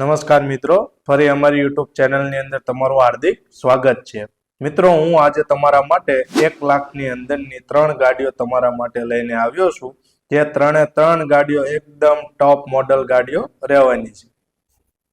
નમસ્કાર મિત્રો, ફરી અમારી યુટ્યુબ ચેનલની અંદર તમારું હાર્દિક સ્વાગત છે. મિત્રો, હું આજે તમારા માટે એક લાખની અંદરની ત્રણ ગાડીઓ તમારા માટે લઈને આવ્યો છું, જે ત્રણે ત્રણ ગાડીઓ એકદમ ટોપ મોડલ ગાડીઓ રહેવાની છે.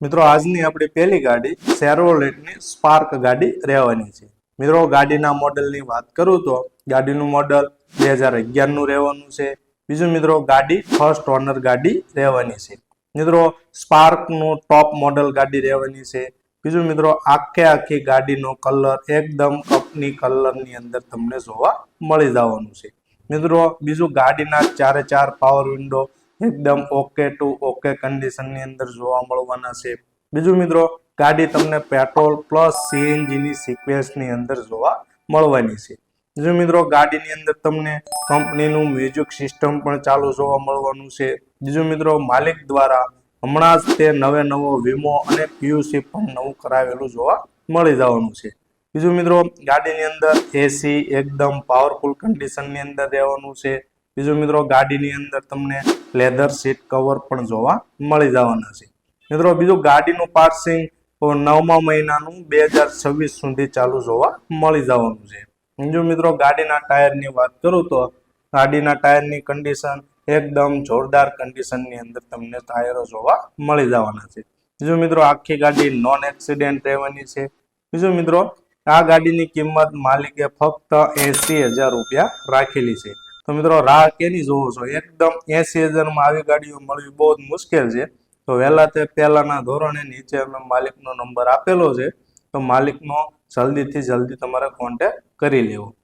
મિત્રો, આજની આપણી પહેલી ગાડી સેરોલેટની સ્પાર્ક ગાડી રહેવાની છે. મિત્રો, ગાડીના મોડલની વાત કરું તો ગાડીનું મોડલ બે હજાર અગિયારનું રહેવાનું છે. બીજું મિત્રો, ગાડી ફર્સ્ટ ઓનર ગાડી રહેવાની છે. મિત્રો સ્પાર્કનું ટોપ મોડલ ગાડી રહેવાની છે. બીજું મિત્રો, આખે આખી ગાડીનો કલર એકદમ કપની કલરની અંદર તમને જોવા મળી જવાનું છે. મિત્રો, બીજું ગાડીના ચારે ચાર પાવર વિન્ડો એકદમ ઓકે ટુ ઓકે કન્ડિશનની અંદર જોવા મળવાના છે. બીજું મિત્રો, ગાડી તમને પેટ્રોલ પ્લસ સીએનજીની સિક્વેન્સની અંદર જોવા મળવાની છે. બીજું મિત્રો, ગાડીની અંદર તમને કંપનીનું મ્યુઝિક સિસ્ટમ પણ ચાલુ જોવા મળવાનું છે. બીજું મિત્રો, માલિક દ્વારા હમણાં જ તે નવે નવો વીમો અને પીયુસી પણ નવું કરાવેલું જોવા મળી જવાનું છે. બીજું મિત્રો, ગાડીની અંદર એસી એકદમ પાવરફુલ કન્ડિશનની અંદર રહેવાનું છે. બીજું મિત્રો, ગાડીની અંદર તમને લેધર સીટ કવર પણ જોવા મળી જવાના છે. મિત્રો, બીજું ગાડીનું પાર્સિંગ નવમા મહિનાનું બે હજાર છવ્વીસ સુધી ચાલુ જોવા મળી જવાનું છે. બીજું મિત્રો, ગાડીના ટાયરની વાત કરું તો ગાડીના ટાયરની કન્ડિશન એકદમ જોરદાર કન્ડિશનની અંદર તમને ટાયરો જોવા મળી જવાના છે. બીજું મિત્રો, આખી ગાડી નોન એક્સિડેન્ટ રહેવાની છે. બીજું મિત્રો, આ ગાડીની કિંમત માલિકે ફક્ત એસી હજાર રૂપિયા રાખેલી છે. તો મિત્રો, રાહ કેની જોવો છો? એકદમ એસી હજારમાં આવી ગાડીઓ મળવી બહુ જ મુશ્કેલ છે. તો વહેલા તે પહેલાના ધોરણે નીચે અમે માલિકનો નંબર આપેલો છે. તો માલિકનો જલ્દીથી જલ્દી તમારે કોન્ટેક્ટ કરી લેવો.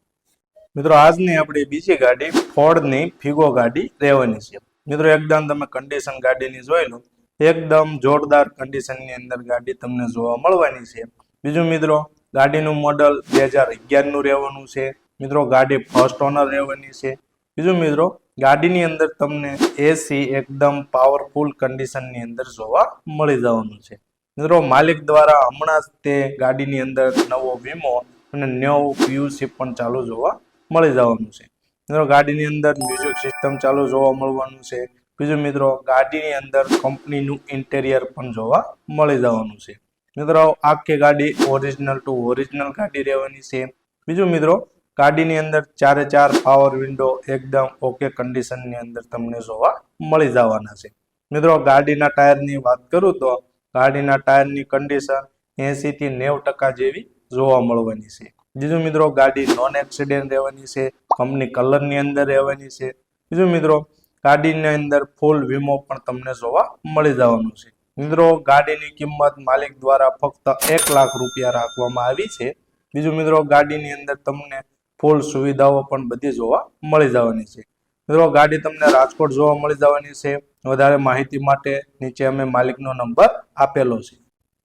મિત્રો, આજની આપણી બીજી ગાડી ફોર્ડની ફિગો ગાડી રહેવાની છે. મિત્રો, એકદમ તમે કન્ડિશન ગાડીની જોઈ લો. એકદમ જોરદાર કન્ડિશનની અંદર ગાડી તમને જોવા મળવાની છે. બીજું મિત્રો, ગાડીનું મોડલ બે હજાર અગિયારનું રહેવાનું છે. મિત્રો, ગાડી ફર્સ્ટ ઓનર રહેવાની છે. બીજું મિત્રો, ગાડીની અંદર તમને એસી એકદમ પાવરફુલ કન્ડિશનની અંદર જોવા મળી જવાનું છે. મિત્રો, માલિક દ્વારા હમણાં જ તે ગાડીની અંદર નવો વીમો અને નવો પીયુસી પણ ચાલુ જોવા મળી જવાનું છે. મિત્રો, ગાડીની અંદર મ્યુઝિક સિસ્ટમ ચાલુ જોવા મળવાનું છે. બીજું મિત્રો, ગાડીની અંદર કંપનીનું ઇન્ટેરિયર પણ જોવા મળી જવાનું છે. મિત્રો, આખી ગાડી ઓરિજિનલ ટુ ઓરિજિનલ ગાડી રહેવાની છે. બીજું મિત્રો, ગાડીની અંદર ચારે ચાર પાવર વિન્ડો એકદમ ઓકે કન્ડિશનની અંદર તમને જોવા મળી જવાના છે. મિત્રો, ગાડીના ટાયરની વાત કરું તો ગાડીના ટાયરની કન્ડિશન એસી થી નેવ ટકા જેવી જોવા મળવાની છે. બીજું મિત્રો ગાડી નોન એક્સિડન્ટ રહેવાની છે કંપની કલરની અંદર રહેવાની છે. બીજું મિત્રો, ગાડીની અંદર ફૂલ વીમો પણ તમને જોવા મળી જવાનું છે. મિત્રો, ગાડીની કિંમત માલિક દ્વારા ફક્ત એક લાખ રૂપિયા રાખવામાં આવી છે. બીજું મિત્રો, ગાડીની અંદર તમને ફૂલ સુવિધાઓ પણ બધી જોવા મળી જવાની છે. મિત્રો, ગાડી તમને રાજકોટ જોવા મળી જવાની છે. વધારે માહિતી માટે નીચે અમે માલિકનો નંબર આપેલો છે.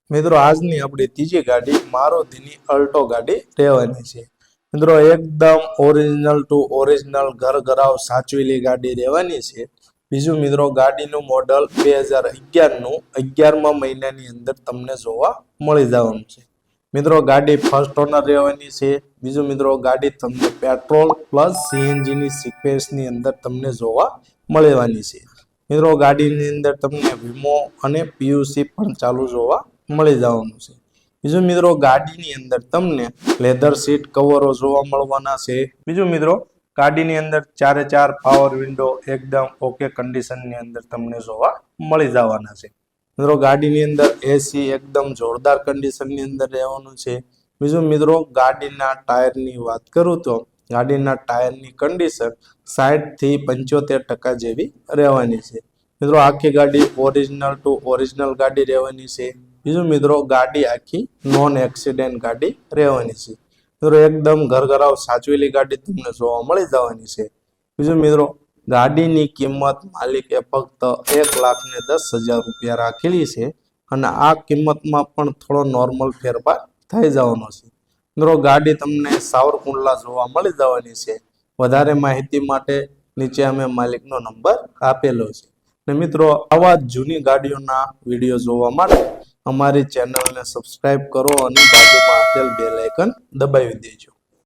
મિત્રો, આજની આપણી ત્રીજી ગાડી મારુતિની અલ્ટો ગાડી રહેવાની છે. મિત્રો, એકદમ ઓરિજિનલ ટુ ઓરિજિનલ ઘર ઘરાવ સાચવેલી ગાડી રહેવાની છે. બીજું મિત્રો, ગાડીનું મોડલ બે હજાર અગિયારનું અગિયારમા મહિનાની અંદર તમને જોવા મળી જવાનું છે. મિત્રો, ગાડી ફર્સ્ટ ઓનર રહેવાની છે. બીજું મિત્રો, ગાડી તમને પેટ્રોલ પ્લસ સીએનજીની સિક્વેન્સની અંદર તમને જોવા મળવાની છે. મિત્રો, ગાડીની અંદર તમને વીમો અને પીયુસી પણ ચાલુ જોવા મળી જવાનું છે. બીજું મિત્રો, ગાડીની અંદર તમને લેધર સીટ કવરો જોવા મળવાના છે. બીજું મિત્રો, ગાડીની અંદર ચારે ચાર પાવર વિન્ડો એકદમ ઓકે કન્ડિશનની અંદર તમને જોવા મળી જવાના છે. મિત્રો, ગાડીની અંદર એસી એકદમ જોરદાર કન્ડિશનની અંદર રહેવાનું છે. બીજું મિત્રો, ગાડીના ટાયરની વાત કરું તો ગાડીના ટાયરની કન્ડિશન સાઠથી પંચોતેર ટકા જેવી રહેવાની છે. મિત્રો, આખી ગાડી ઓરિજિનલ ટુ ઓરિજિનલ ગાડી રહેવાની છે. બીજું મિત્રો ગાડી આખી નોન એક્સિડન્ટ ગાડી રહેવાની છે. મિત્રો એકદમ ઘરઘરાવ સાચવેલી ગાડી તમને જોવા મળી જવાની છે. બીજું મિત્રો ગાડીની કિંમત માલિકે ફક્ત એક લાખ ને દસ હજાર રૂપિયા રાખેલી છે અને આ કિંમતમાં પણ થોડો નોર્મલ ફેરફાર થઈ જવાનો છે. મિત્રો ગાડી તમને સાવરકુંડલા જોવા મળી જવાની છે. વધારે માહિતી માટે નીચે અમે માલિકનો નંબર આપેલો છે. ને મિત્રો આવા જૂની ગાડીઓના વીડિયો જોવા માટે અમારી ચેનલને સબસ્ક્રાઈબ કરો અને બાજુમાં આપેલ બે લાઇકન દબાવી દેજો.